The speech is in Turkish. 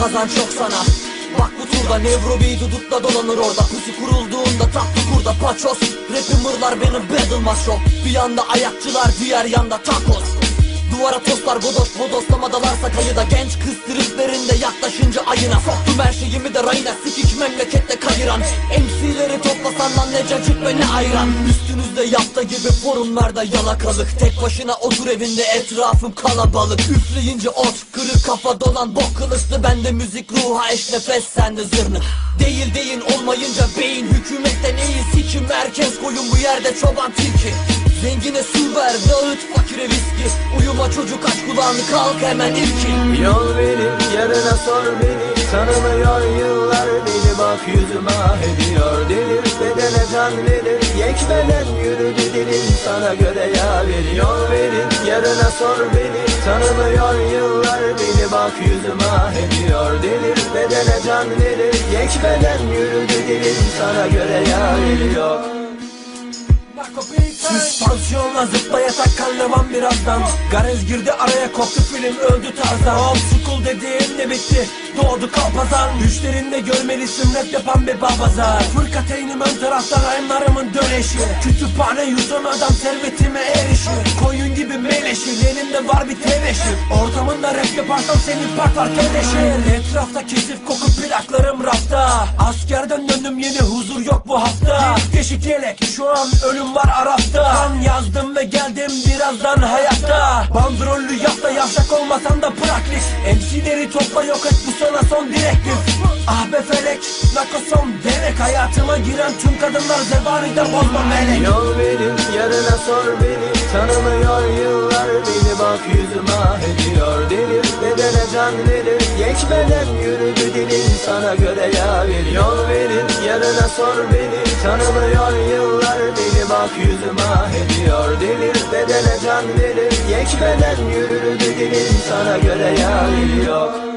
kazan çok sana. Bak bu turda Nevrobi dudukla dolanır orada. Pusu kurulduğunda tatlı kurda paçoz Rap'i mırlar benim battle şok Bir yanda ayakçılar diğer yanda takos Duvara tostlar bodos bodoslamadılarsa kayıda Genç kız triplerinde yaklaşınca ayına. Soktum her şeyimi de rayına Sikik memlekette kayıran. MC'leri toplasan lan ne cacık ve ne ayran. Üstünüzde yapta gibi forumlarda yalakalık. Tek başına otur evinde etrafım kalabalık. Üfleyince ot kırık kafa dolan. Bok kılıçlı Bende müzik ruha eş nefes sende zırnık Değil değil olmayınca beyin Hükümetten iyi sikim merkez koyun bu yerde çoban tilki Zengine su ver dağıt fakire viski. Uyuma çocuk aç kulağını kalk hemen ilkin Yol verir yarına sor beni. Tanımıyor yıllar beni bak yüzüme ediyor. Delir bedene can verir Yekmeden yürüdü dilim sana göre yaver Yol verir yarına sor beni. Tanımıyor yıllar beni bak yüzüme ediyor. Delir bedene can verir Yekmeden yürüdü dilim sana göre yaver Yok Süspansiyonla zıplayasak kanlamam birazdan. Garez girdi araya koptu film öldü tarzan. Old school dediğin de bitti. Doğdu kalpazan Düşlerinde görmelisin rap yapan bir babazar Fırkateynim ön taraftan rhyme'larımın döneşi. Kütüphane yutan adam servetime erişir Koyun gibi meleşir elimde var bir teneşir Ortamında rap yaparsam seni patlar keleşir Etrafta kesif koku plaklarım rafta. Askerden döndüm yeni huzur yok bu hafta Deşik yelek. Şu an ölüm var arafta Kan yazdım ve geldim birazdan hayatta. Bandrollü yap da yavşak olmasan da praktik MC'leri topla yok et bu sana son direktif Ah be felek nakoson demek Hayatıma giren tüm kadınlar zebanide bozma melek. Yol verir yarına sor beni. Tanımıyor yıllar beni. Bak yüzüme ediyor Delir bedene can verir Geçmeden göre yaver Yol verir yarına sor beni. Tanımıyor yıllar beni bak yüzüme ah ediyor. Delir bedene can verir Geçmeden yürüdü dilim sana göre yaver Yok